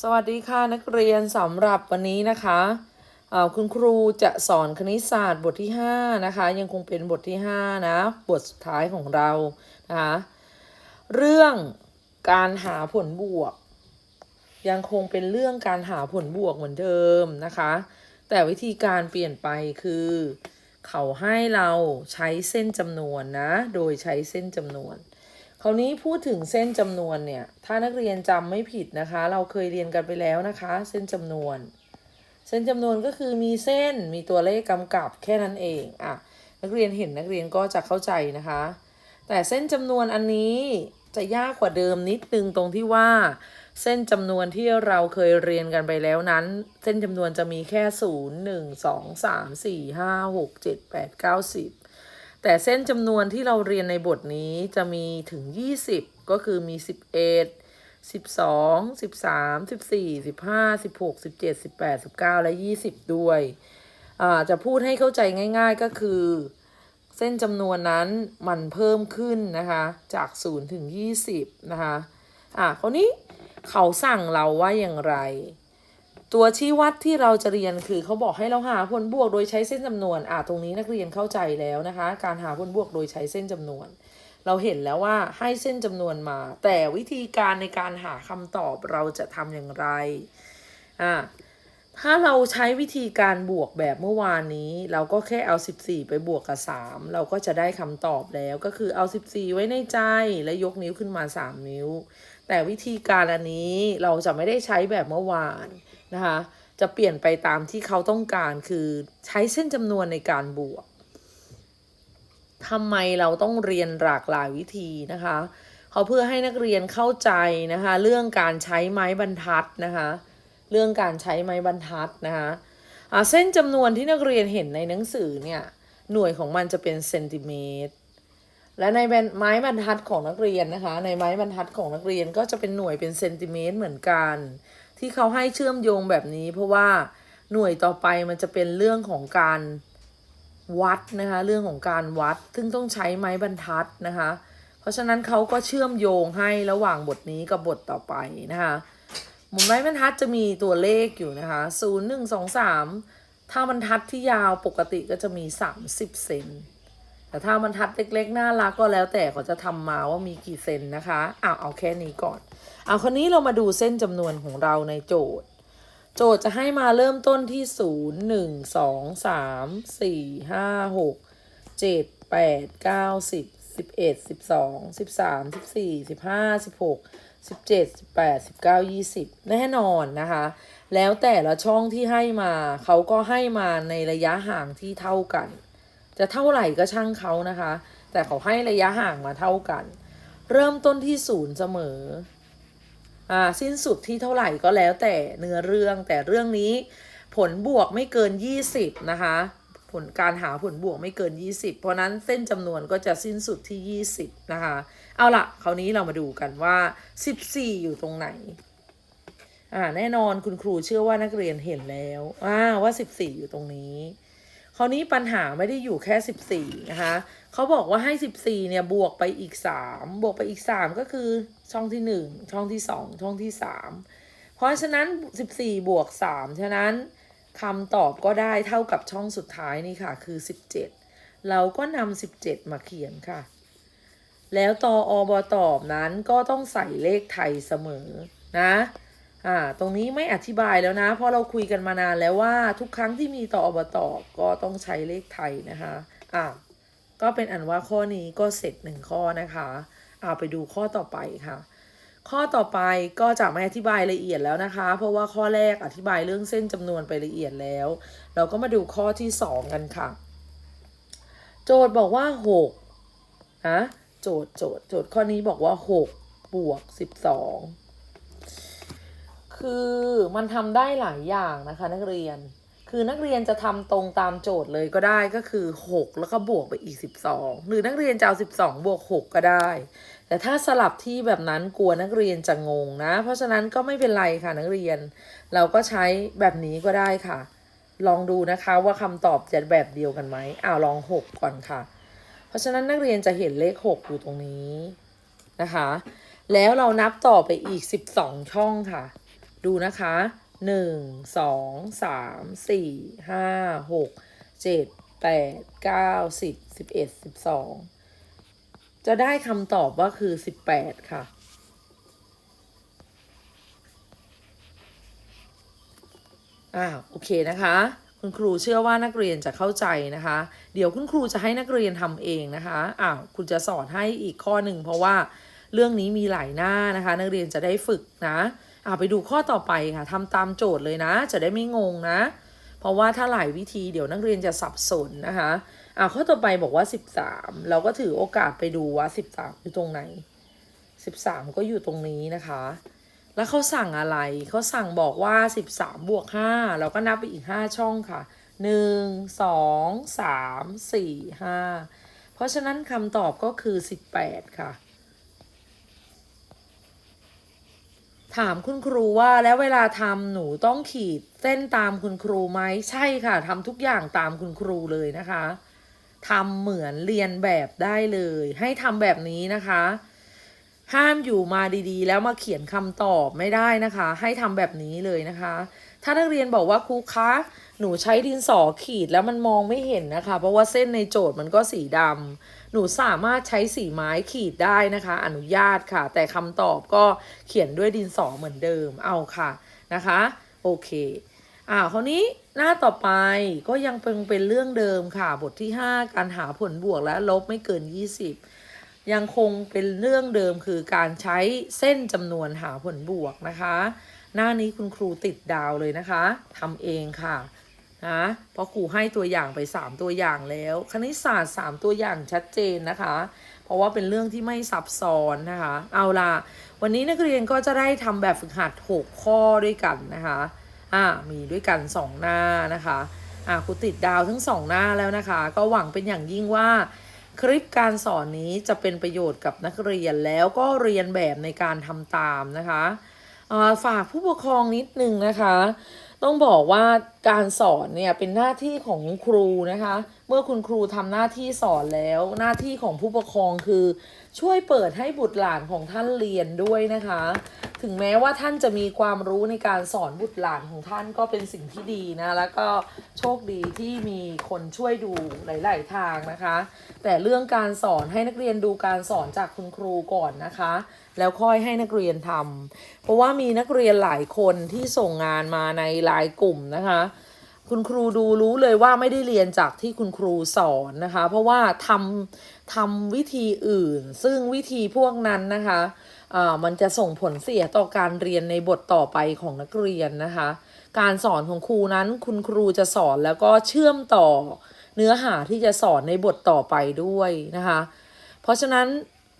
สวัสดีค่ะนักเรียนสำหรับวันนี้นะคะคุณครูจะสอนคณิตศาสตร์บทที่ 5 นะคะ ยังคงเป็นบทที่ 5 นะ บทสุดท้ายของเรานะคะเรื่องการหาผลบวก ยังคงเป็นเรื่องการหาผลบวกเหมือนเดิมนะคะ แต่วิธีการเปลี่ยนไปคือ เขาให้เราใช้เส้นจำนวนนะ โดยใช้เส้นจำนวน คราวนี้พูดถึงเส้นจำนวนเนี่ย ถ้านักเรียนจำไม่ผิดนะคะ เราเคยเรียนกันไปแล้วนะคะ เส้นจำนวน เส้นจำนวนก็คือมีเส้นมีตัวเลขกำกับแค่นั้นเองอะนักเรียนเห็นนักเรียนก็จะเข้าใจนะคะ แต่เส้นจำนวนอันนี้จะยากกว่าเดิมนิดนึงตรงที่ว่า เส้นจำนวนที่เราเคยเรียนกันไปแล้วนั้น เส้นจำนวนจะมีแค่ 0 1 2 3 4 5 6 7 8 9 10 แต่เส้นจำนวนที่เราเรียนในบทนี้จะมีถึง 20 ก็คือมี 11 12 13 14 15 16 17 18 19 และ 20 ด้วยอ่าจะพูดให้เข้าใจง่ายๆก็คือ เส้นจำนวนนั้นมันเพิ่มขึ้นนะคะ จาก 0 ถึง 20 นะคะ อ่าคราวนี้เขาสั่งเราว่าอย่างไร ตัวชี้วัดที่เราจะเรียนคือเขาบอกให้เราหาผลบวกโดยใช้เส้นจำนวน อ่าตรงนี้นักเรียนเข้าใจแล้วนะคะ การหาผลบวกโดยใช้เส้นจำนวน เราเห็นแล้วว่าให้เส้นจำนวนมา แต่วิธีการในการหาคำตอบเราจะทำอย่างไร อ่าถ้าเราใช้วิธีการบวกแบบเมื่อวานนี้ เราก็แค่เอา 14 ไปบวกกับ 3 เราก็จะได้คำตอบแล้วก็คือเอา 14 ไว้ในใจและยกนิ้วขึ้นมา 3 นิ้ว แต่วิธีการอันนี้เราจะไม่ได้ใช้แบบเมื่อวานนะคะ จะเปลี่ยนไปตามที่เขาต้องการคือใช้เส้นจำนวนในการบวกทำไมเราต้องเรียนหลากหลายวิธีนะคะเขาเพื่อให้นักเรียนเข้าใจนะคะ เรื่องการใช้ไม้บรรทัดนะคะ เรื่องการใช้ไม้บรรทัดนะคะเส้นจำนวนที่นักเรียนเห็นในหนังสือเนี่ยหน่วยของมันจะเป็นเซนติเมตร และในไม้บรรทัดของนักเรียนนะคะ ในไม้บรรทัดของนักเรียนก็จะเป็นหน่วยเป็นเซนติเมตรเหมือนกัน ที่เขาให้เชื่อมโยงแบบนี้ เพราะว่าหน่วยต่อไปมันจะเป็นเรื่องของการวัดนะคะ เรื่องของการวัด ซึ่งต้องใช้ไม้บรรทัดนะคะ เพราะฉะนั้นเขาก็เชื่อมโยงให้ระหว่างบทนี้กับบทต่อไปนะคะหมุนไม้บรรทัดจะมีตัวเลขอยู่นะคะศูนย์หนึ่งสองสามถ้าบรรทัดที่ยาวปกติก็จะมีสามสิบเซน แต่ถ้าบรรทัดเล็กๆน่ารักก็แล้วแต่เขาจะทำมาว่ามีกี่เซนนะคะอ้าวเอาแค่นี้ก่อน เอาคนนี้เรามาดูเส้นจำนวนของเราในโจทย์ โจทย์จะให้มาเริ่มต้นที่ศูนย์หนึ่งสองสามสี่ห้าหกเจ็ดแปดเก้าสิบสิบเอ็ดสิบสองสิบสามสิบสี่สิบห้าสิบหกสิบเจ็ดสิบแปดสิบเก้ายี่สิบแน่นอนนะคะ แล้วแต่ละช่องที่ให้มาเขาก็ให้มาในระยะห่างที่เท่ากัน จะเท่าไหร่ก็ช่างเขานะคะ แต่เขาให้ระยะห่างมาเท่ากัน เริ่มต้นที่ศูนย์เสมออ่าสิ้นสุดที่เท่าไหร่ก็แล้วแต่เนื้อเรื่องแต่เรื่องนี้ผลบวกไม่เกิน 20 นะคะ ผลการหาผลบวกไม่เกิน 20 เพราะนั้นเส้นจำนวนก็จะสิ้นสุดที่ 20 นะคะ เอาละคราวนี้เรามาดูกันว่า 14 อยู่ตรงไหนอ่าแน่นอนคุณครูเชื่อว่านักเรียนเห็นแล้วอ่าว่า 14 อยู่ตรงนี้ คราวนี้ปัญหาไม่ได้อยู่แค่ 14 นะคะเขาบอกว่าให้ 14 เนี่ย บวกไปอีก 3 บวกไปอีก 3 ก็คือช่องที่ 1 ช่องที่ 2 ช่องที่ 3 เพราะฉะนั้น 14 บวก 3 ฉะนั้นคำตอบก็ได้เท่ากับช่องสุดท้ายนี่ค่ะ คือ 17 เราก็นำ17 มาเขียนค่ะ แล้วตออบตอบนั้นก็ต้องใส่เลขไทยเสมอนะ อ่าตรงนี้ไม่อธิบายแล้วนะ เพราะเราคุยกันมานานแล้วว่าทุกครั้งที่มีต่ออบตอก็ต้องใช้เลขไทยนะคะอ่าก็เป็นอันว่าข้อนี้ก็เสร็จหนึ่งข้อนะคะเอาไปดูข้อต่อไปค่ะ ข้อต่อไปก็จะไม่อธิบายละเอียดแล้วนะคะ เพราะว่าข้อแรกอธิบายเรื่องเส้นจำนวนไปละเอียดแล้ว เราก็มาดูข้อที่สองกันค่ะ โจทย์บอกว่าหกนะโจทย์โจทย์โจทย์ข้อนี้บอกว่าหกบวกสิบสอง คือมันทำได้หลายอย่างนะคะนักเรียน คือนักเรียนจะทำตรงตามโจทย์เลยก็ได้ก็คือ 6 แล้วก็บวกไปอีก 12 หรือนักเรียนจะเอา12 บวก 6 ก็ได้ แต่ถ้าสลับที่แบบนั้นกลัวนักเรียนจะงงนะ เพราะฉะนั้นก็ไม่เป็นไรค่ะนักเรียน เราก็ใช้แบบนี้ก็ได้ค่ะ ลองดูนะคะว่าคำตอบจะแบบเดียวกันไหมอ้าวลอง 6 ก่อนค่ะ เพราะฉะนั้นนักเรียนจะเห็นเลข 6 อยู่ตรงนี้นะคะ แล้วเรานับต่อไปอีก 12 ช่องค่ะ ดูนะคะหนึ่งสองสามสี่ห้าหกเจ็ดแปดเก้าสิบสิบเอ็ดสิบสองจะได้คำตอบว่าคือสิบแปดค่ะ อ่าโอเคนะคะ คุณครูเชื่อว่านักเรียนจะเข้าใจนะคะ เดี๋ยวคุณครูจะให้นักเรียนทำเองนะคะอ้าวคุณจะสอนให้อีกข้อหนึ่งเพราะว่าเรื่องนี้มีหลายหน้านะคะ นักเรียนจะได้ฝึกนะ อ่าไปดูข้อต่อไปค่ะทำตามโจทย์เลยนะ จะได้ไม่งงนะ เพราะว่าถ้าหลายวิธีเดี๋ยวนักเรียนจะสับสนนะคะอ่าข้อต่อไปบอกว่า 13 เราก็ถือโอกาสไปดูว่า 13 อยู่ตรงไหน 13 ก็อยู่ตรงนี้นะคะ แล้วเขาสั่งอะไรเขาสั่งบอกว่า 13 บวก 5 เราก็นับไปอีก 5 ช่องค่ะ 1 2 3 4 5 เพราะฉะนั้นคำตอบก็คือ 18 ค่ะ ถามคุณครูว่าแล้วเวลาทำหนูต้องขีดเส้นตามคุณครูไหมใช่ค่ะทำทุกอย่างตามคุณครูเลยนะคะทำเหมือนเรียนแบบได้เลย ให้ทำแบบนี้นะคะ ห้ามอยู่มาดีๆ แล้วมาเขียนคำตอบไม่ได้นะคะ ให้ทำแบบนี้เลยนะคะ ถ้านักเรียนบอกว่าครูคะหนูใช้ดินสอขีดแล้วมันมองไม่เห็นนะคะ เพราะว่าเส้นในโจทย์มันก็สีดำหนูสามารถใช้สีไม้ขีดได้นะคะ อนุญาตค่ะ แต่คำตอบก็เขียนด้วยดินสอเหมือนเดิมเอาค่ะนะคะ โอเคอ่าคราวนี้หน้าต่อไปก็ยังเป็นเป็นเรื่องเดิมค่ะ บทที่ 5 การหาผลบวกและลบไม่เกิน 20 ยังคงเป็นเรื่องเดิมคือการใช้เส้นจำนวนหาผลบวกนะคะ หน้านี้คุณครูติดดาวเลยนะคะทำเองค่ะนะเพราะครูให้ตัวอย่างไป 3 ตัวอย่างแล้ว คณิตศาสตร์ 3 ตัวอย่างชัดเจนนะคะ เพราะว่าเป็นเรื่องที่ไม่ซับซ้อนนะคะ เอาล่ะ วันนี้นักเรียนก็จะได้ทำแบบฝึกหัด 6 ข้อด้วยกันนะคะอ่ามีด้วยกัน 2 หน้านะคะอ่าครูติดดาวทั้ง 2 หน้าแล้วนะคะ ก็หวังเป็นอย่างยิ่งว่า คลิปการสอนนี้จะเป็นประโยชน์กับนักเรียนแล้วก็เรียนแบบในการทำตามนะคะ ฝากผู้ปกครองนิดนึงนะคะ ต้องบอกว่าการสอนเนี่ยเป็นหน้าที่ของครูนะคะ มื่อคุณครูทำหน้าที่สอนแล้ว หน้าที่ของผู้ปกครองคือ ช่วยเปิดให้บุตรหลานของท่านเรียนด้วยนะคะ ถึงแม้ว่าท่านจะมีความรู้ในการสอนบุตรหลานของท่านก็เป็นสิ่งที่ดีนะ แล้วก็โชคดีที่มีคนช่วยดูหลาย ๆ ทางนะคะ แต่เรื่องการสอนให้นักเรียนดูการสอนจากคุณครูก่อนนะคะ แล้วค่อยให้นักเรียนทำเพราะว่ามีนักเรียนหลายคนที่ส่งงานมาในไลน์กลุ่มนะคะ คุณครูดูรู้เลยว่าไม่ได้เรียนจากที่คุณครูสอนนะคะ เพราะว่าทำทำวิธีอื่น ซึ่งวิธีพวกนั้นนะคะอ่ามันจะส่งผลเสียต่อการเรียนในบทต่อไปของนักเรียนนะคะ การสอนของครูนั้นคุณครูจะสอนแล้วก็เชื่อมต่อเนื้อหาที่จะสอนในบทต่อไปด้วยนะคะ เพราะฉะนั้น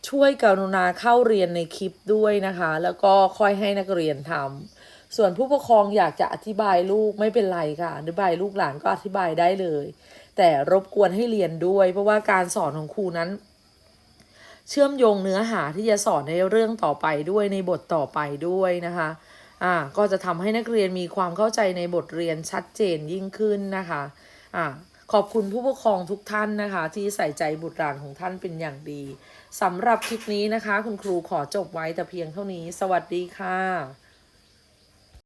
ช่วยกรุณาเข้าเรียนในคลิปด้วยนะคะ แล้วก็ค่อยให้นักเรียนทำ ส่วนผู้ปกครองอยากจะอธิบายลูกไม่เป็นไรค่ะ อธิบายลูกหลานก็อธิบายได้เลย แต่รบกวนให้เรียนด้วย เพราะว่าการสอนของครูนั้น เชื่อมโยงเนื้อหาที่จะสอนในเรื่องต่อไปด้วยในบทต่อไปด้วยนะคะอ่าก็จะทำให้นักเรียนมีความเข้าใจในบทเรียนชัดเจนยิ่งขึ้นนะคะอ่าขอบคุณผู้ปกครองทุกท่านนะคะ ที่ใส่ใจบุตรหลานของท่านเป็นอย่างดีสำหรับคลิปนี้นะคะ คุณครูขอจบไว้แต่เพียงเท่านี้ สวัสดีค่ะ